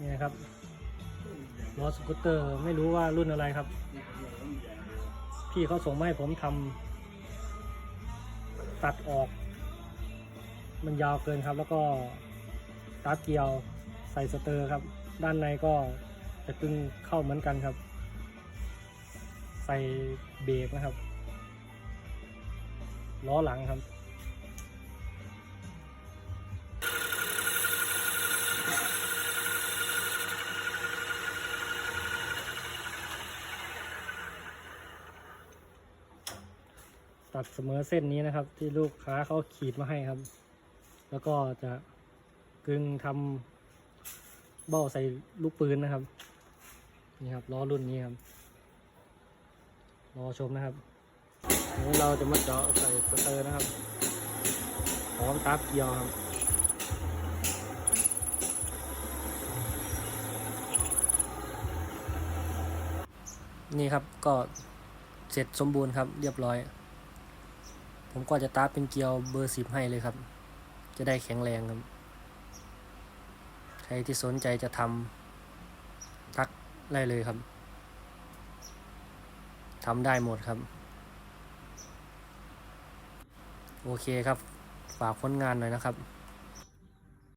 นี่นะครับล้อสกูตเตอร์ไม่รู้ว่ารุ่นอะไรครับ พี่เขาส่งมาให้ผมทำตัดออก มันยาวเกินครับ แล้วก็ตาร์ทเกียวใส่สเตอร์ครับ ด้านในก็จะตึงเข้าเหมือนกันครับ ใส่เบรกนะครับล้อหลังครับ ตัดเสมอเส้นนี้นะครับ ที่ลูกค้าเขาขีดมาให้ครับ แล้วก็จะกึงทำเบ้าใส่ลูกปืนนะครับ นี่ครับล้อรุ่นนี้ครับรอชมนะครับนี้เราจะมาเจาะใส่สเตอร์นะครับพร้อมตาร์ฟเกียวครับนี่ครับก็เสร็จสมบูรณ์ครับเรียบร้อย ผมก็จะตาเป็นเกียวเบอร์สิบให้เลยครับ จะได้แข็งแรงครับ ใครที่สนใจจะทำทักได้เลยครับทำได้หมดครับ โอเคครับ ฝากผลงานหน่อยนะครับ